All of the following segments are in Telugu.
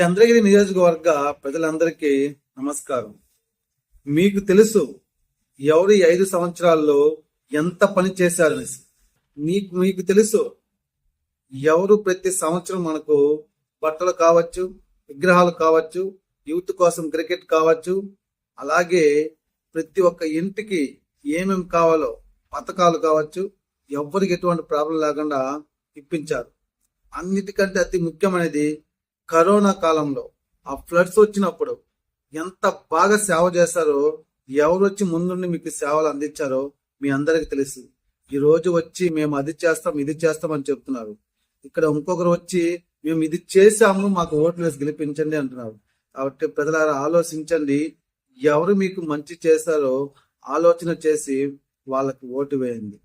చంద్రగిరి నియోజకవర్గ ప్రజలందరికీ నమస్కారం. మీకు తెలుసు ఎవరు ఐదు సంవత్సరాల్లో ఎంత పని చేశారనేసి మీకు మీకు తెలుసు ఎవరు ప్రతి సంవత్సరం మనకు బట్టలు కావచ్చు విగ్రహాలు కావచ్చు యూత్ కోసం క్రికెట్ కావచ్చు అలాగే ప్రతి ఒక్క ఇంటికి ఏమేమి కావాలో పథకాలు కావచ్చు ఎవ్వరికి ఎటువంటి ప్రాబ్లం లేకుండా ఇప్పించారు. అన్నిటికంటే అతి ముఖ్యమైనది కరోనా కాలంలో ఆ ఫ్లడ్స్ వచ్చినప్పుడు ఎంత బాగా సేవ చేశారో ఎవరు వచ్చి ముందుండి మీకు సేవలు అందించారో మీ అందరికి తెలుసు ఈ రోజు వచ్చి మేము అది చేస్తాం ఇది చేస్తాం అని చెప్తున్నారు. ఇక్కడ ఇంకొకరు వచ్చి మేము ఇది చేసాము మాకు ఓట్లు వేసి గెలిపించండి అంటున్నారు. కాబట్టి ప్రజలారా ఆలోచించండి. ఎవరు మీకు మంచి చేశారో ఆలోచన చేసి వాళ్ళకి ఓటు వేయండి.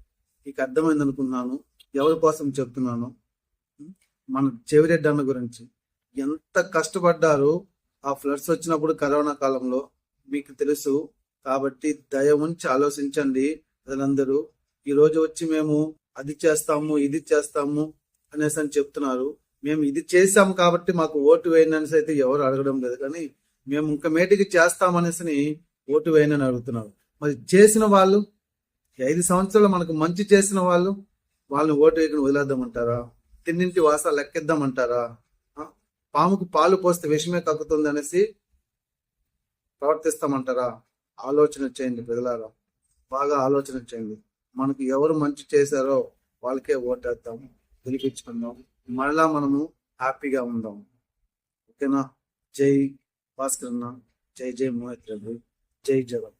మీకు అర్థమైంది అనుకున్నాను ఎవరి కోసం చెప్తున్నాను? మన చెవిరెడ్డి అన్న గురించి. ఎంత కష్టపడ్డారు ఆ ఫ్లడ్స్ వచ్చినప్పుడు కరోనా కాలంలో? మీకు తెలుసు. కాబట్టి దయ ఉంచి ఆలోచించండి ప్రజలందరూ. ఈ రోజు వచ్చి మేము అది చేస్తాము ఇది చేస్తాము అనేసి అని చెప్తున్నారు. మేము ఇది చేసాము కాబట్టి మాకు ఓటు వేయండి అనేసి అయితే ఎవరు అడగడం లేదు. కానీ మేము ఇంకా మేటికి చేస్తామనేసి ఓటు వేయండి అని అడుగుతున్నారు. మరి చేసిన వాళ్ళు ఐదు సంవత్సరాలు మనకు మంచి చేసిన వాళ్ళు వాళ్ళని ఓటు వేయకుండా వదిలేద్దామంటారా? తిన్నింటి వాస లెక్కేద్దామంటారా? పాముకు పాలు పోస్తే విషమే కక్కుతుంది అనేసి ప్రవర్తిస్తామంటారా? ఆలోచన చేయండి ప్రజలారా బాగా ఆలోచన చేయండి. మనకు ఎవరు మంచి చేశారో వాళ్ళకే ఓటేద్దాం గెలిపించుకుందాం. మరలా మనము హ్యాపీగా ఉందాం. ఓకేనా? జై భాస్కర్ అన్న. జై జై మోహిత్ రెడ్డి. జై జగన్.